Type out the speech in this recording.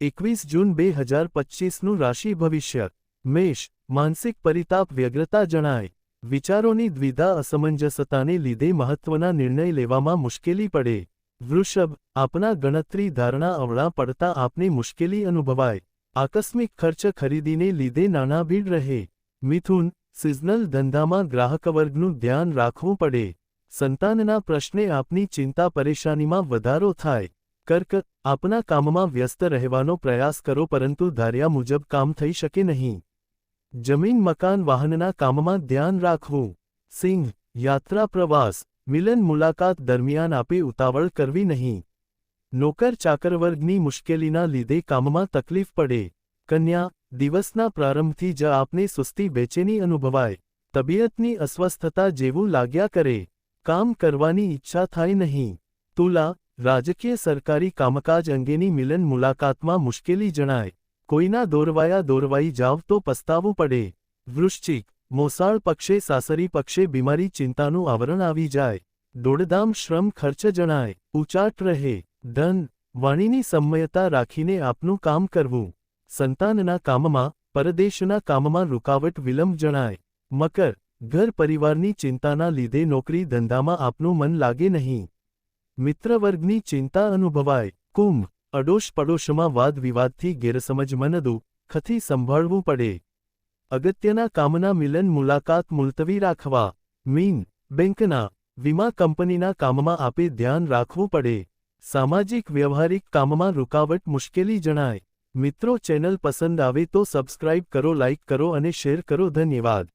એકવીસ જૂન બે હજાર પચ્ચીસનું રાશિ ભવિષ્ય. મેષ, માનસિક પરિતાપ વ્યગ્રતા જણાય. વિચારોની દ્વિધા અસમંજસતાને લીધે મહત્વના નિર્ણય લેવામાં મુશ્કેલી પડે. વૃષભ, આપના ગણતરી ધારણા અવળા પડતા આપને મુશ્કેલી અનુભવાય. આકસ્મિક ખર્ચ ખરીદીને લીધે નાના ભીડ રહે. મિથુન, સિઝનલ ધંધામાં ગ્રાહકવર્ગનું ધ્યાન રાખવું પડે. સંતાનના પ્રશ્ને આપની ચિંતા પરેશાનીમાં વધારો થાય. કર્ક, આપના કામમાં વ્યસ્ત રહેવાનો પ્રયાસ કરો પરંતુ ધાર્યા મુજબ કામ થઈ શકે નહીં. જમીન, મકાન, વાહનના કામમાં ધ્યાન રાખવું. સિંહ, યાત્રા, પ્રવાસ, મિલન, મુલાકાત દરમિયાન આપે ઉતાવળ કરવી નહીં. નોકર, ચાકરવર્ગની મુશ્કેલીના લીધે કામમાં તકલીફ પડે. કન્યા, દિવસના પ્રારંભથી જ આપને સુસ્તી બેચેની અનુભવાય. તબિયતની અસ્વસ્થતા જેવું લાગ્યા કરે. કામ કરવાની ઈચ્છા થાય નહીં. તુલા રાજકીય સરકારી કામકાજ અંગેની મિલન મુલાકાતમાં મુશ્કેલી જણાય. કોઈના દોરવાયા દોરવાઈ જાવ તો પસ્તાવું પડે. વૃશ્ચિક, મોસાળ પક્ષે, સાસરી પક્ષે બીમારી ચિંતાનું આવરણ આવી જાય. દોડધામ શ્રમ ખર્ચ જણાય. ઉચાટ રહે. ધન, વાણીની સંમયતા રાખીને આપનું કામ કરવું. સંતાનના કામમાં, પરદેશના કામમાં રૂકાવટ વિલંબ જણાય. મકર, ઘર પરિવારની ચિંતાના લીધે નોકરી ધંધામાં આપનું મન લાગે નહીં. મિત્રવર્ગની ચિંતા અનુભવાય. કુંભ અડોશ પડોશમાં વાદ વિવાદથી ગેરસમજ મનદુ, ખથી સંભાળવું પડે. અગત્યના કામના મિલન મુલાકાત મુલતવી રાખવા. મીન, બેંકના, વીમા કંપનીના કામમાં આપે ધ્યાન રાખવું પડે. સામાજિક વ્યવહારિક કામમાં રૂકાવટ મુશ્કેલી જણાય. મિત્રો ચેનલ પસંદ આવે તો સબસ્ક્રાઇબ કરો, લાઇક કરો અને શેર કરો. ધન્યવાદ.